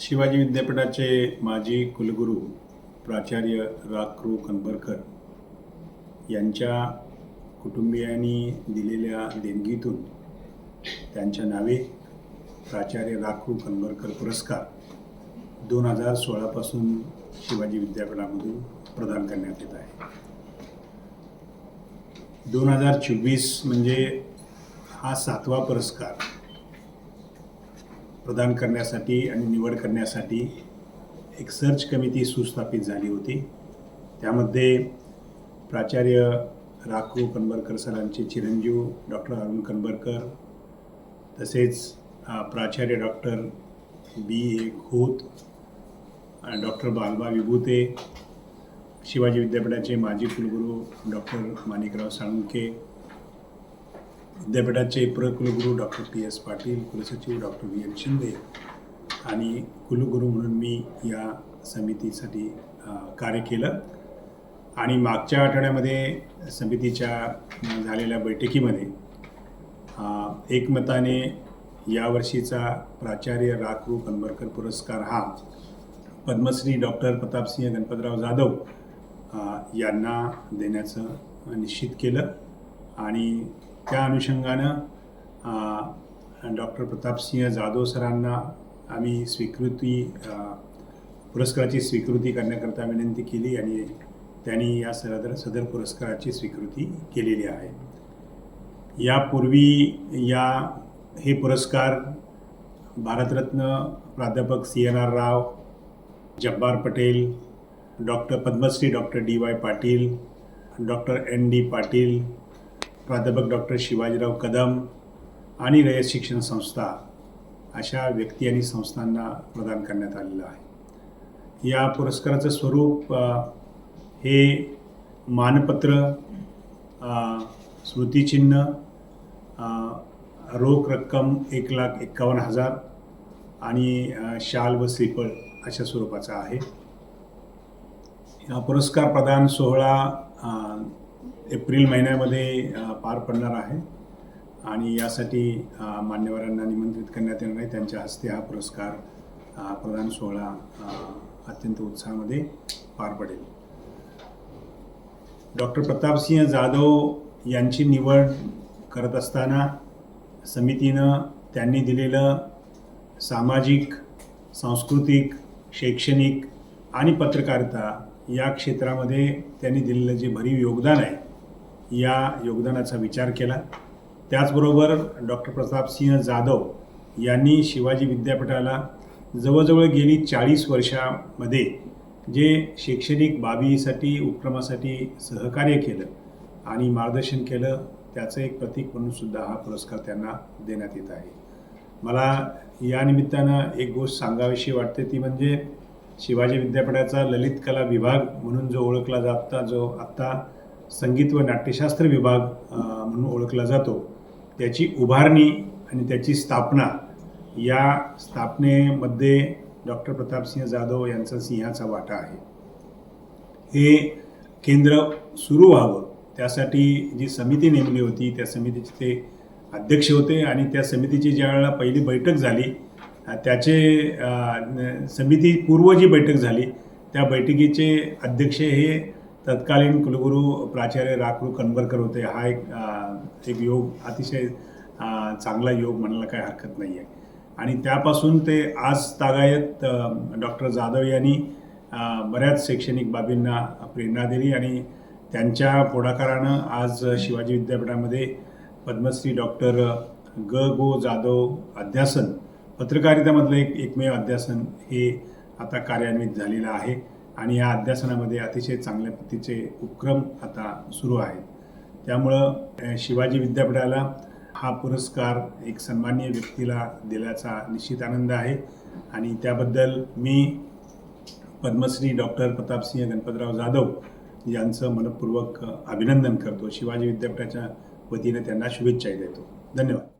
शिवाजी विद्यापीठाचे माजी कुलगुरू प्राचार्य राखरू कनबरकर यांच्या कुटुंबियांनी दिलेल्या देणगीतून त्यांच्या नावे प्राचार्य राखरू कनबरकर पुरस्कार दोन हजार सोळापासून शिवाजी विद्यापीठामधून प्रदान करण्यात येत आहे. दोन हजार चोवीस म्हणजे हा सातवा पुरस्कार प्रदान करण्यासाठी आणि निवड करण्यासाठी एक सर्च कमिटी सुस्थापित झाली होती. त्यामध्ये प्राचार्य राखू कनबरकर सरांचे चिरंजीव डॉक्टर अरुण कनबरकर तसेच प्राचार्य doctor B A Ghot doctor Balba Vibhute Shivaji विद्यापीठाचे माजी कुलगुरू डॉक्टर माणिकराव साळुंके विद्यापीठाचे प्रकुलगुरू डॉक्टर पी एस पाटील कुलसचिव डॉक्टर व्ही एन शिंदे आणि कुलगुरू म्हणून मी या समितीसाठी कार्य केलं. आणि मागच्या आठवड्यामध्ये समितीच्या झालेल्या बैठकीमध्ये एकमताने यावर्षीचा प्राचार्य राखू कनबरकर पुरस्कार हा पद्मश्री डॉक्टर प्रतापसिंह गणपतराव जाधव यांना देण्याचं निश्चित केलं. आणि त्या अनुषंगानं डॉक्टर प्रतापसिंह जाधव सरांना आम्ही स्वीकृती पुरस्काराची स्वीकृती करण्याकरता विनंती केली आणि त्यांनी या सदर सदर पुरस्काराची स्वीकृती केलेली आहे. यापूर्वी या हे पुरस्कार भारतरत्न प्राध्यापक C N R Rao Jabbar Patel doctor Padmashri doctor D Y Patil doctor N D Patil प्राध्यापक डॉक्टर शिवाजीराव कदम आणि रयत शिक्षण संस्था अशा व्यक्ती आणि संस्थांना प्रदान करण्यात आलेलं आहे. या पुरस्काराचं स्वरूप हे मानपत्र स्मृतिचिन्ह रोख रक्कम एक लाख एक्कावन्न हजार आणि शाल व श्रीफळ अशा स्वरूपाचा आहे. हा पुरस्कार प्रदान सोहळा एप्रिल महिन्यामध्ये पार पडणार आहे. आणि यासाठी मान्यवरांना निमंत्रित करण्यात येणार आहे. त्यांच्या हस्ते हा पुरस्कार प्रदान सोहळा अत्यंत उत्साहामध्ये पार पडेल. डॉक्टर प्रतापसिंह जाधव यांची निवड करत असताना समितीनं त्यांनी दिलेलं सामाजिक सांस्कृतिक शैक्षणिक आणि पत्रकारिता या क्षेत्रामध्ये त्यांनी दिलेलं जे भरीव योगदान आहे या योगदानाचा विचार केला. त्याचबरोबर डॉक्टर प्रतापसिंह जाधव यांनी शिवाजी विद्यापीठाला जवळजवळ गेली चाळीस वर्षामध्ये जे शैक्षणिक बाबीसाठी उपक्रमासाठी सहकार्य केलं आणि मार्गदर्शन केलं त्याचं एक प्रतीक म्हणून सुद्धा हा पुरस्कार त्यांना देण्यात येत आहे. मला या निमित्तानं एक गोष्ट सांगावीशी वाटते ती म्हणजे शिवाजी विद्यापीठाचा ललित कला विभाग म्हणून जो ओळखला जाता जो आत्ता संगीत व नाट्यशास्त्र विभाग म्हणून ओळखला जातो त्याची उभारणी आणि त्याची स्थापना या स्थापनेमध्ये डॉक्टर प्रतापसिंह जाधव यांचा सिंहाचा वाटा आहे. हे केंद्र सुरू व्हावं त्यासाठी जी समिती नेमली होती त्या समितीचे ते अध्यक्ष होते आणि त्या समितीची ज्या वेळेला पहिली बैठक झाली त्याचे समिती पूर्व जी बैठक झाली त्या बैठकीचे अध्यक्ष हे तत्कालीन कुलगुरू प्राचार्य राखरू कनबरकर होते. हा एक एक योग अतिशय चांगला योग म्हणायला काही हरकत नाही आहे आणि त्यापासून ते आज तागायत डॉक्टर जाधव यांनी बऱ्याच शैक्षणिक बाबींना प्रेरणा दिली आणि त्यांच्या पुढाकारानं आज शिवाजी विद्यापीठामध्ये पद्मश्री डॉक्टर ग गो जाधव अध्यासन पत्रकारितामधलं एक एकमेव अध्यासन हे आता कार्यान्वित झालेलं आहे आणि या अध्यासनामध्ये अतिशय चांगल्या पद्धतीचे उपक्रम आता सुरू आहेत. त्यामुळं शिवाजी विद्यापीठाला हा पुरस्कार एक सन्माननीय व्यक्तीला दिल्याचा निश्चित आनंद आहे आणि त्याबद्दल मी पद्मश्री डॉक्टर प्रतापसिंह गणपतराव जाधव यांचं मनपूर्वक अभिनंदन करतो. शिवाजी विद्यापीठाच्या वतीने त्यांना शुभेच्छाही देतो. धन्यवाद.